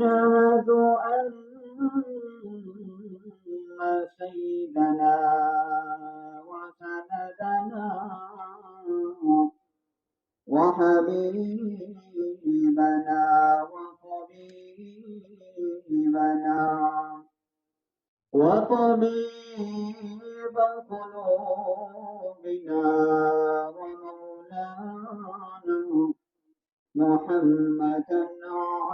ونشهد أن سيدنا وسندنا وحبيبنا وطبيبنا وطبيب قلوبنا ومولانا محمدا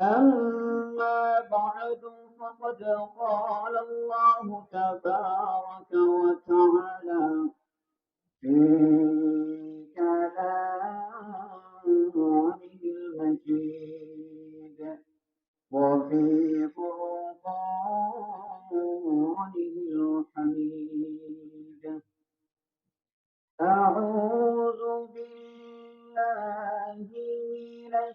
أما بعد فقد قال الله تبارك وتعالى في كلامه المجيد وفي الحميد. أعوذ بالله من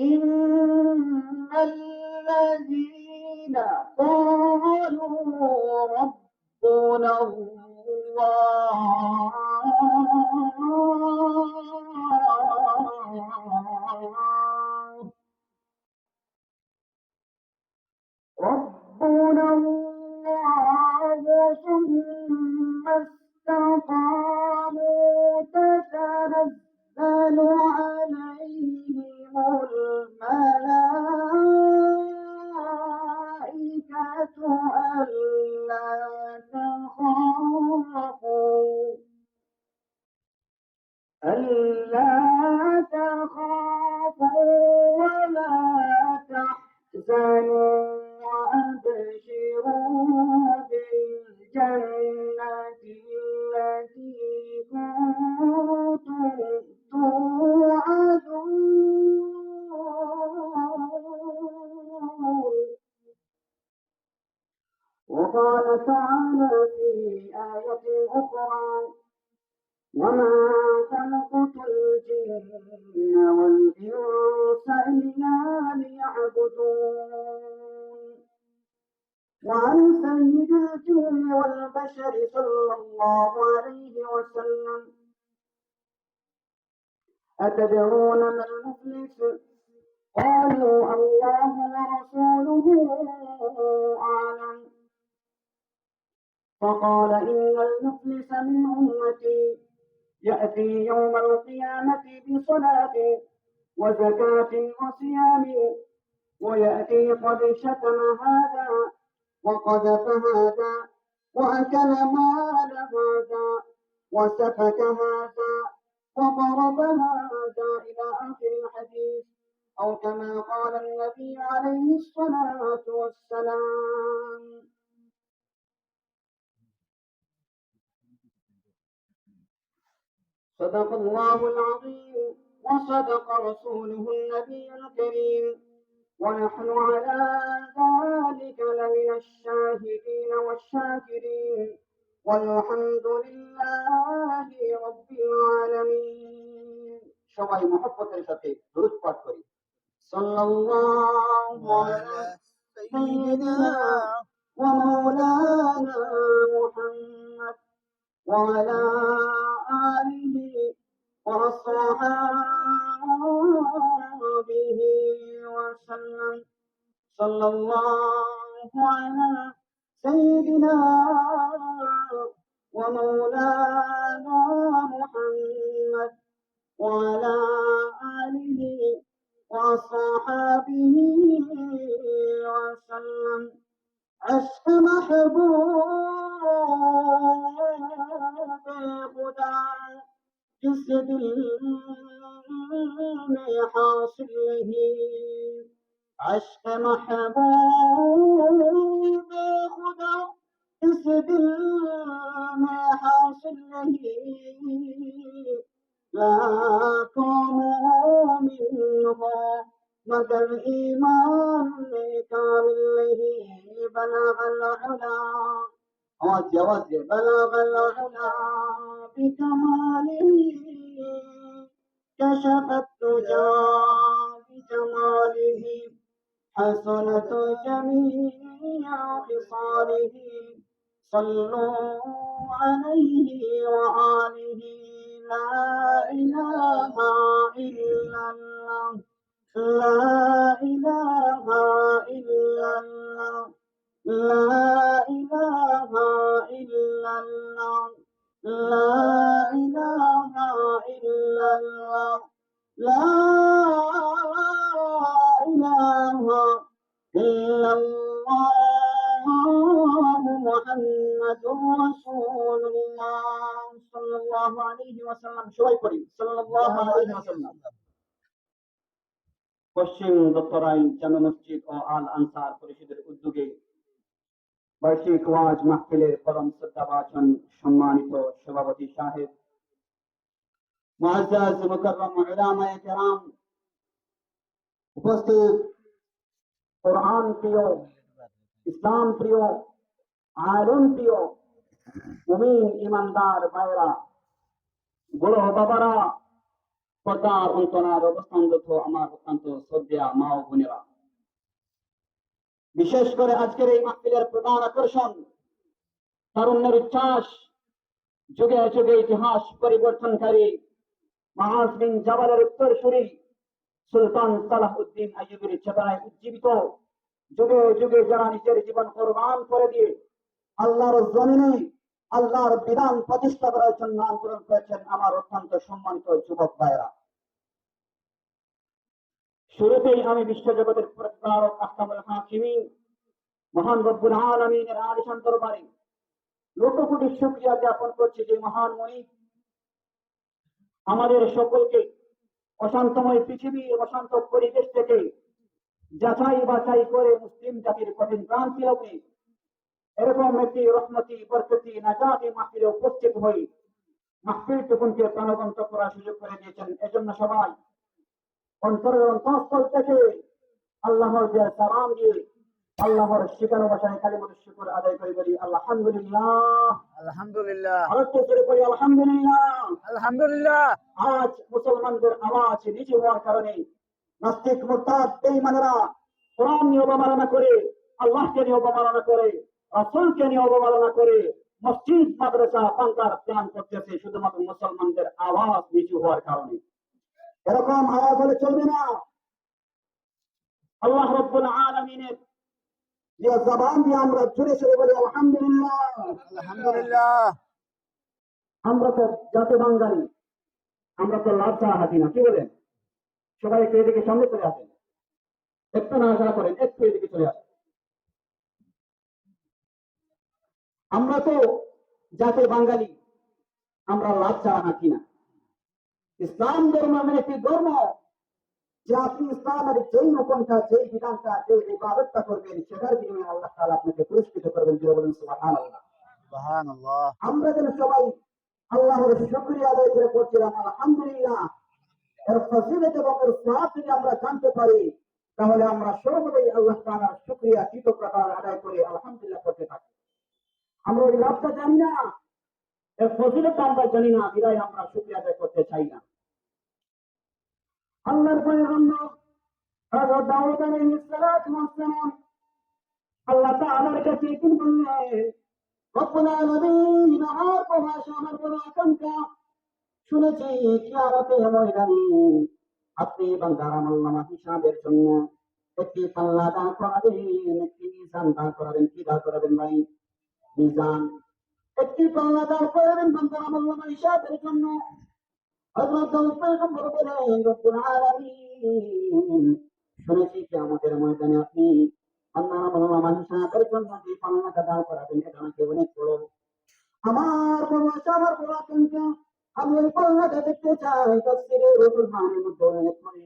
إن الذين قالوا ربنا الله ربنا الله ثم استقاموا জানো سيد الجن والبشر صلى الله عليه وسلم. أتدرون ما المفلس؟ قالوا الله ورسوله أعلم. فقال إن المفلس من أمتي يأتي يوم القيامة بصلاة وزكاة وصيام ويأتي قد شتم هذا وقذف هذا وأكل مال هذا وسفك هذا وضرب هذا إلى آخر الحديث أو كما قال النبي عليه الصلاة والسلام. صدق الله العظيم وصدق رسوله النبي الكريم. ونحن على ذلك لمن الشاهدين والشاكرين والحمد لله رب العالمين সবাই মহব্বতের সাথে দরুদ পাঠ করি সাল্লাল্লাহু আলা سيدنا ومولانا محمد وعلى آله وصحابه وسلم. صلى الله على سيدنا ومولانا محمد وعلى آله وصحابه وسلم. عشق محبوب جسد له عشق محبوب خدا جسد له لا كوم منه مدى الإيمان بكامله بلغ العلا عز وجل بلغ العلا. بکماله كشف الدجى بجماله حسنت جميع خصاله صلوا عليه وآله لا إله إلا الله لا إله إلا الله لا إله إلا الله لا لا إله إلا الله محمد رسول الله صلى الله عليه وسلم شوي করি صلى الله عليه وسلم পশ্চিম দত্তরাই জামে মসজিদ ও আল আনসার পরিষদের উদ্যোগে বার্ষিক ওয়াজ মাহফিলের পরম শ্রদ্ধাভাজন সম্মানিত সভাপতি সাহেব মুআজ্জাজ মুকাররম উলামায়ে কেরাম উপস্থিত কোরআন প্রিয় ইসলাম প্রিয় আলম প্রিয় মুমিন ইমানদার ভাইরা বড় বাবারা পর্দার অন্তনার অবস্থানরত আমার অত্যন্ত শ্রদ্ধা মা ও বোনেরা বিশেষ করে আজকের এই মাহফিলের প্রধান আকর্ষণ তারুণ্যের উচ্ছ্বাস যুগে যুগে ইতিহাস পরিবর্তনকারী মাহাজ বিন জাবালের উত্তরসূরি সুলতান সালাহুদ্দিন আইয়ুবের চেতনায় উজ্জীবিত। যুগে যুগে যারা নিজের জীবন কোরবান করে দিয়ে আল্লাহর জমিনে আল্লাহর বিধান প্রতিষ্ঠা করার জন্য আন্দোলন করেছেন, আমার অত্যন্ত সম্মানিত যুবক ভাইরা শুরুতেই আমি বিশ্বজগতের প্রতিপালক আহকামুল হাকিমিন, মহান রব্বুল আলমিনের আলিশান দরবারে লক্ষ শুক্রিয়া জ্ঞাপন করছি যে মহান মনিব আমাদের সকলকে অশান্তময় পৃথিবীর অশান্ত পরিবেশ থেকে যাচাই বাছাই করে মুসলিম জাতির কঠিন ক্রান্তি হবে এরকম একটি রহমতি, বরকতি, নাজাতি মাহফিলে উপস্থিত হই মাহফিল টুকুনকে প্রাণবন্ত করার সুযোগ করে দিয়েছেন। এজন্য সবাই অন্তরের অন্তঃস্থল থেকে আল্লাহর সালাম দিয়ে আল্লাহর শিকানো বাসায় কালী মতো শুকুর আদায় করে বলি আলহামদুলিল্লাহ। আলহামদুলিল্লাহ। আরও করে বলি আলহামদুলিল্লাহ। আলহামদুলিল্লাহ। আজ মুসলমানদের আওয়াজ নিচু হওয়ার কারণে নাস্তিক মুরতাদ বেঈমানেরা কোরআন নিয়ে অবমাননা করে আল্লাহকে নিয়ে অবমাননা করে রাসূলকে নিয়ে অবমাননা করে মসজিদ মাদ্রাসা পাঙ্কার প্ল্যান করতেছে শুধুমাত্র মুসলমানদের আওয়াজ নিচু হওয়ার কারণে। এরকম আওয়াজ হলে চলবে না। আল্লাহ রব্বুল আলামিনের যে জবান দিয়ে আমরা জুড়ে সরে বলি আলহামদুলিল্লাহ। আলহামদুলিল্লাহ। আমরা তো জাতে বাঙালি আমরা তো লাভ হাতি না কি বলেন? সবাই একটু এদিকে সামনে চলে আসেন। একটু নাড়াচাড়া করেন একটু এদিকে চলে আসেন। আমরা তো জাতের বাঙালি আমরা লাভ চাওয়া হাতি না। ইসলাম ধর্ম এমন একটি ধর্ম? যে আপনি ইসলামের যেই রকমটা যেই বিধানটা যেই ইবাদতটা করবেন সেটার বিনিময়ে আল্লাহ তাআলা আপনাকে পুরস্কৃত করবেন যে বলেন সুবহানাল্লাহ। সুবহানাল্লাহ। আমরা যেন সবাই আল্লাহর শুকরিয়া আদায় করে পড়ছিলাম আলহামদুলিল্লাহ। এর ফজিলত এবং এর সওয়াব যদি আমরা জানতে পারি তাহলে আমরা সর্বদাই আল্লাহ তাআলার শুকরিয়া কৃতজ্ঞতা আদায় করে আলহামদুলিল্লাহ করতে থাকি আমরা ওই লাভটা জানি না এর ফজিলত আমরা জানি না বিদায় আমরা শুকরিয়া আদায় করতে চাই না। আল্লাহর পয়গম্বর দাউদ আলাইহিস সালাতু আল্লাহ তাআলার কাছে কি বললেন? রব্বুল আলামিন আমার আশা আমার কোন আকাঙ্ক্ষা। শুনেছি কিয়ামতের ময়দানে আপনি বান্দার আমলনামা হিসাবের জন্য একটি পাল্লা দান করাবেন, একটি মিজান দান করাবেন, কি দান করাবেন ভাই? মিজান একটি পাল্লা দান করাবেন বান্দার হিসাবের জন্য বলেন শুনেছি কিয়ামতের ময়দানে আপনি আল্লাহ আমলনামা হিসাবের জন্য যে পাল্লাটা দান করাবেন এটা নাকি অনেক বড় আমার বড় আমার বড় আকাঙ্ক্ষা আমি ওই পাল্লাটা দেখতে চাই তফসিরে রুহুল মানের মধ্যে উল্লেখ করে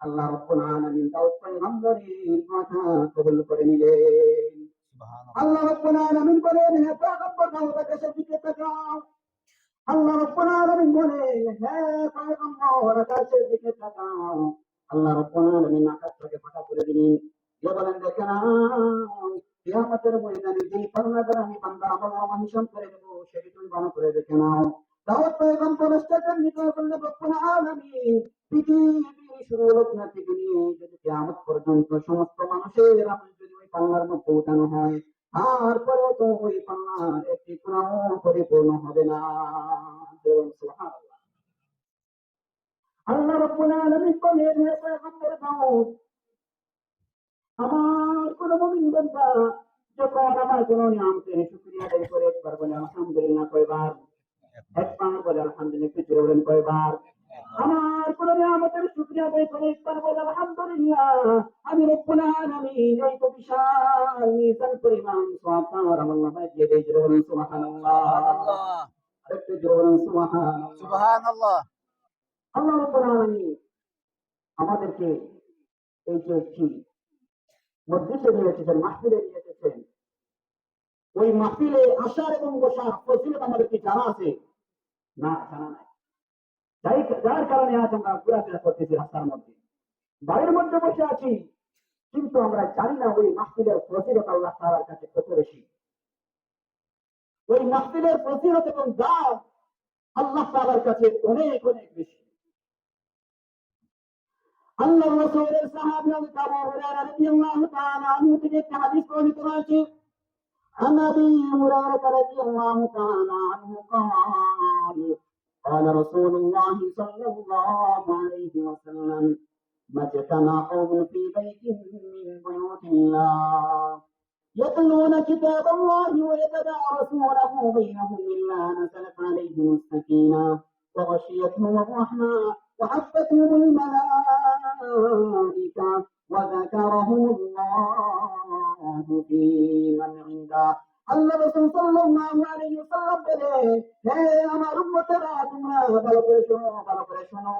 আল্লাহ রাব্বুল আলামিন দাউদ পয়গম্বরের কথা কবুল করে নিলেন আল্লাহ রাব্বুল আলামিন বলেন, হে পয়গম্বর দাউদ আকাশের দিকে তাকাও। আল্লাহ রাব্বুল আলামিন বলেন হে পয়গম্বর, আকাশের দিকে তাকাও। আল্লাহ রাব্বুল আলামিন ফাঁকা করে দিলেন বলেন দেখেন কিয়ামতের ময়দানে যেই আমি বান্দা নামা হিসাব করে দেবো, সেটি তুমি করে দেখে নাও। দাউদ পয়গম্বর স্টেটের নিতে বললে পৃথিবীর শুরু লগ্ন থেকে নিয়ে যদি কিয়ামত পর্যন্ত সমস্ত মানুষের আমল যদি ওই পাল্লার মধ্যে উঠানো হয় তারপরেও তো ওই পাল্লার একটি কোনাও পরিপূর্ণ হবে না। বলুন সুবহানাল্লাহ। আল্লাহ রাব্বুল আলামিন বলেন হে পয়গম্বর দাউদ আমার কোন মুমিন বান্দা যখন আমার কোন নিয়ামতের শুকরিয়া আদায় করে একবার বলে আলহামদুলিল্লাহ কয়বার? একবার। বলে আলহামদুলিল্লাহ কিছু বলেন কয়বার? আমার কোন নিয়ামতের শুকরিয়া আদায় করে একবার বলে আলহামদুলিল্লাহ আমি রব্বুল আলামিন এই তো বিশাল মিজান পরিমাণ সওয়াব আমার নামায় দিয়ে দেই জোরে বলেন সুবহানাল্লাহ। আরেকটু জোরে বলেন সুবহানাল্লাহ। সুবহানাল্লাহ। আল্লাহ রাব্বুল আলামিন আমাদেরকে এই যে একটি মসজিদে নিয়ে এসেছেন মাহফিলে নিয়ে এসেছেন। ওই মাহফিলে আসার এবং বসার ফজিলত আমাদেরকে জানা আছে? না জানা নাই। যাই যার কারণে আজ আমরা ঘোরাফেরা করতেছি রাস্তার মধ্যে বাড়ির মধ্যে বসে আছি কিন্তু আমরা জানি না ওই মাহফিলের ফজিলত আল্লাহ তাআলার কাছে কত বেশি ওই মাহফিলের ফজিলত এবং দাম আল্লাহ তাআলার কাছে অনেক অনেক বেশি আল্লাহ রসুলের সাহাবী আবু হুরায়রা রাদিয়াল্লাহু তাআলা আনহু থেকে একটি হাদিস বর্ণিত রয়েছে عن ابي هريره رضي الله تعالى عنه قال قال رسول الله صلى الله عليه وسلم ما اجتمع قوم في بيت من بيوت الله. يتلون كتاب الله ويتدارسونه بينهم إلا نزلت عليهم السكينة. وغشيتهم الرحمة وحفتهم الملائكة وذكرهم الله في من عنده. আল্লাহ রসুল বলে আমার উম্মতেরা, তোমরা ভালো করে শোনো, ভালো করে শোনো।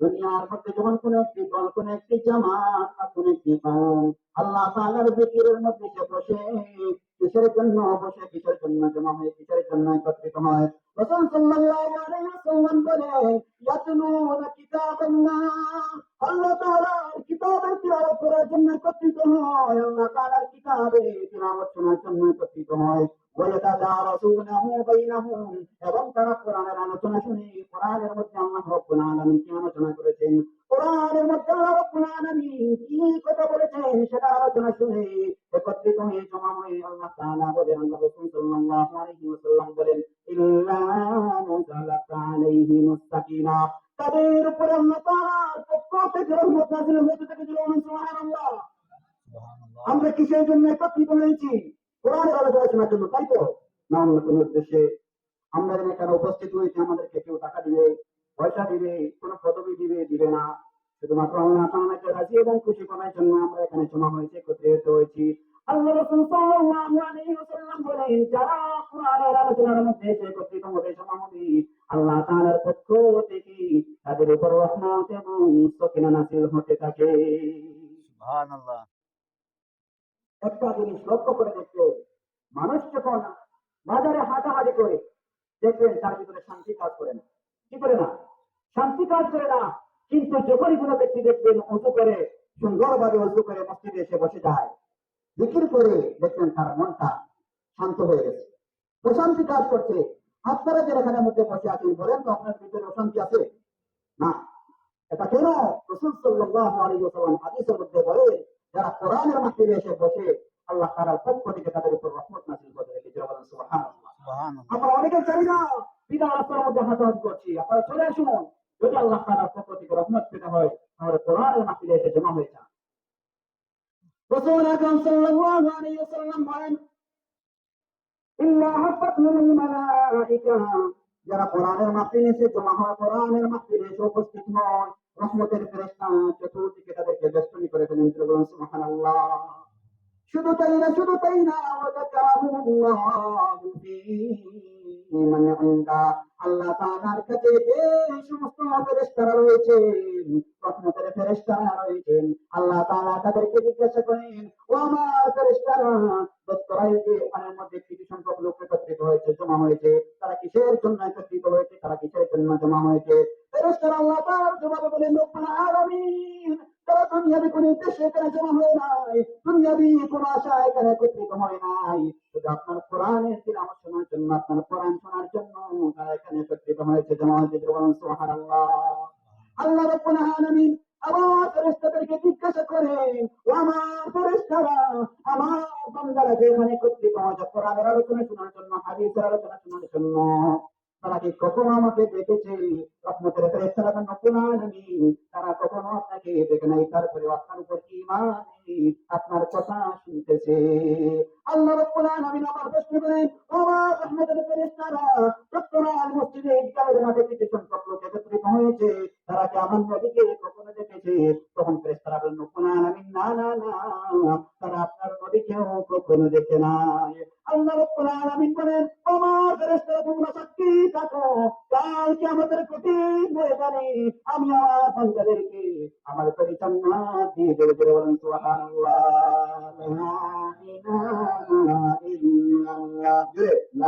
দুনিয়ার মধ্যে যখন কোন একটি দল, কোন একটি জামাত কোন একটি কওম, আল্লাহ তাআলার জিকিরের মধ্যে সে বসে। কিসের জন্য বসে? কিসের জন্য জমা হয়ে? কিসের জন্য একত্রিত হয়? রসুল সাল্লাল্লাহু আলাইহি ওয়াসাল্লাম কিতাবাল্লাহ। আল্লাহ তাআলার কিতাবের তিলাওয়াত করার জন্য একত্রিত হয় আল্লাহ তাআলার কিতাবে তিলাওয়াত শোনার জন্য একত্রিত হয় ويتدارسونه بينهم এবং তারা কোরআনের আলোচনা শুনে কোরআনের মধ্যে আল্লাহ রব্বুল আলামিন কি আলোচনা করেছেন কোরআনের মধ্যে আল্লাহ রব্বুল আলামিন কি কথা বলেছেন সেটা আলোচনা শুনে একত্রিত হয়ে জমা হয়ে আল্লাহ তাআলা বলেন আল্লাহ রাসূল সাল্লাল্লাহু আলাইহি ওয়াসাল্লাম বলেন ইল্লা নাযালাত আলাইহিমুস সাকিনা তাদের উপরে আল্লাহ তাআলার পক্ষ থেকে রহমত নাযিল হতে থাকে সুবহানাল্লাহ। সুবহানাল্লাহ। আমরা কিসের জন্য একত্রিত হয়েছি? কোরআনের আলোচনা শোনার জন্য তাই তো? না অন্য কোনো উদ্দেশ্যে আমরা এখানে উপস্থিত হয়েছি আমাদেরকে কেউ টাকা দিবে পয়সা দিবে কোনো পদবি দিবে দিবে না। শুধুমাত্র আল্লাহ তাআলাকে রাজি এবং খুশি করার জন্য আমরা এখানে জমা হয়েছে একত্রিত হয়েছি। আল্লাহ রাসূল সাল্লাল্লাহু আলাইহি ওয়াসাল্লাম বলেন যারা কোরআনের আলোচনার মধ্যে একত্রিত হবে জমা হবে আল্লাহ তাআলার পক্ষ থেকে উপর রহমত এবং সকিনা নাসিল হতে থাকে। সুবহানাল্লাহ। একটা জিনিস লক্ষ্য করে দেখবে মানুষ যখন বাজারে হাঁটাহাঁটি করে দেখবেন তার ভিতরে শান্তি কাজ করে না। কি করে না? শান্তি কাজ করে না কিন্তু যখনই কোনো ব্যক্তি দেখবেন উঁচু করে সুন্দরভাবে উঁচু করে মসজিদে এসে বসে যায় বিক্রি করে দেখবেন তার মনটা শান্ত হয়ে গেছে। প্রশান্তি কাজ করছে। আপনারা যে এখানে মধ্যে বসে আছেন বলেন তো আপনার ভিতরে অশান্তি আছে? কেন রসুল সাল্লাল্লাহু আলাইহি ওয়াসাল্লাম হাদিসের মধ্যে বলে যারা কোরআনের মাহফিলে এসে বসে আল্লাহ তাআলার পক্ষ থেকে তাদের উপর রহমত নাযিল করে রেখেছে। বলেন আমরা অনেকে চাই না বিনা রাস্তার মধ্যে হাঁটাহাঁটি করছি। আপনারা চলে আসুন। যদি আল্লাহ তাআলার পক্ষ থেকে রহমত পেতে হয় তাহলে কোরআনের মাহফিলে এসে জমা হয়ে যান। রসুল আকরাম সাল্লাল্লাহু আলাইহি ওয়াসাল্লাম বলেন ইল্লা হাফাতহুল মালাইকা। যারা কোরআনের মাহফিলে এসে জমা হয় কোরআনের মাহফিলে এসে উপস্থিত হয় রহমতের ফেরেশতা চতুর্দিকে তাদেরকে বেষ্টনী করে ফেলেন বলুন সুবহানাল্লাহ। শুধু তাই না, শুধু তাই না ইনদা আল্লাহ তাআলার কাছে যে সমস্ত ফেরেশতারা রয়েছে রহমতের ফেরেশতারা রয়েছেন। আল্লাহ তাআলা তাদেরকে জিজ্ঞাসা করেন, ও আমার ফেরেশতারা দত্তরাই যে পানের মধ্যে কিছু সংখ্যক লোক একত্রিত হয়েছে, জমা হয়েছে। তারা কিসের জন্য একত্রিত হয়েছে? তারা কিসের জন্য জমা হয়েছে? ফেরেশতারা আল্লাহ তাআলার জবাবে বলেন, রব্বুল আলামিন, তারা দুনিয়াবি কোন উদ্দেশ্যে এখানে জমা আপনার কোরআনের তিলাওয়াত শোনার জন্য আপনার কোরআন শোনার জন্য তারা এখানে একত্রিত হয়েছে জমা হয়েছে বলুন, সুবহানাল্লাহ। আল্লাহ রাব্বুল আলামিন আমার ফেরেশতাদেরকে জিজ্ঞাসা করেন আমার ফেরেশতারা, আমার বান্দারা যে এখানে একত্রিত হয়েছে কোরআনের আলোচনা শোনার জন্য, হাদিসের আলোচনা শোনার জন্য। তারা কি কখনো আমাকে দেখেছে? রহমতের ফেরেশতারা তো নতুন তারা কখনো আপনাকে দেখে নাই? তারপরে আপনার উপর ইমান আপনার কথা শুনতেছে। আল্লাহ রাব্বুল আলামিন আমার প্রশ্ন করেন, ও রহমতের ফেরেশতারা রব্বুল মসজিদে ঈদগাহের মাঠে কিছু সংখ্যক লোক একত্রিত হয়েছে, তারা কি আমার নবীকে কখনো দেখেছে? তখন ফেরেশতারা বলেন রব্বুল আলামিন না না না, তারা আপনার নবীকেও আমাদের আমি পরিচালনা দিয়ে বলেন সুবহানাল্লাহ।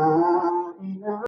Uh,